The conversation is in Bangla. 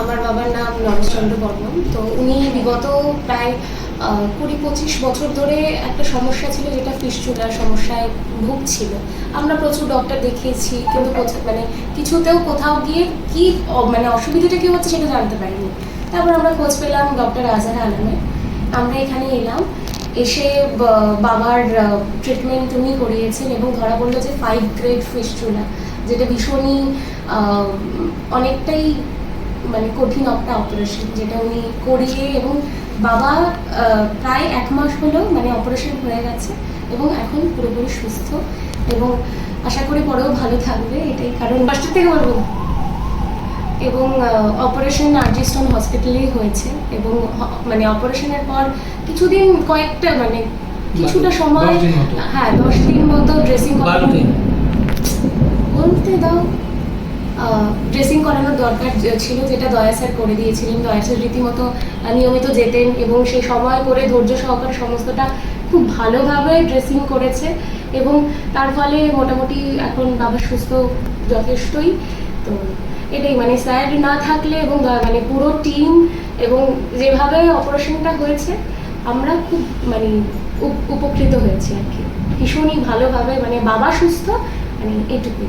আমার বাবার নাম নরেশচন্দ্র বর্মন। তো উনি বিগত প্রায় কুড়ি পঁচিশ বছর ধরে একটা সমস্যা ছিল যেটা ফিস্টুলার সমস্যায় ভুগছিল। আমরা প্রচুর ডক্টর দেখিয়েছি, কিন্তু মানে কিছুতেও কোথাও গিয়ে কি মানে অসুবিধাটা কি হচ্ছে সেটা জানতে পারিনি। তারপর আমরা খোঁজ পেলাম ডক্টর আজহার আলমে। আমরা এখানে এলাম। এসে বাবার ট্রিটমেন্ট উনি করিয়েছেন এবং ধরা পড়ল যে ফাইভ গ্রেড ফিস্টুলা যেটা ভীষণই অনেকটাই মানে কঠিন একটা অপারেশন যেটা উনি করিয়ে এবং বাবা প্রায় এক মাস হলো মানে অপারেশন হয়ে গেছে এবং এখন পুরোপুরি সুস্থ এবং আশা করি পরেও ভালো থাকবে এটাই কারণ ফার্স্টের থেকে বলব এবং অপারেশন আরজিস্টন হসপিটালেই হয়েছে এবং মানে অপারেশনের পর কিছুদিন কয়েকটা মানে কিছুটা সময়। হ্যাঁ দশ দিন মতো ড্রেসিং ড্রেসিং করানোর দরকার ছিল, যেটা দয়া স্যার করে দিয়েছিলেন। দয়া স্যার রীতিমতো নিয়মিত যেতেন এবং সেই সময় করে ধৈর্য সহকারে সমস্তটা খুব ভালোভাবে ড্রেসিং করেছে এবং তার ফলে মোটামুটি এখন বাবা সুস্থ যথেষ্টই। তো এটাই মানে স্যার না থাকলে এবং মানে পুরো টিম এবং যেভাবে অপারেশনটা হয়েছে, আমরা খুব মানে উপ- উপকৃত হয়েছি আর কি। ভীষণই ভালোভাবে মানে বাবা সুস্থ মানে এটুকুই।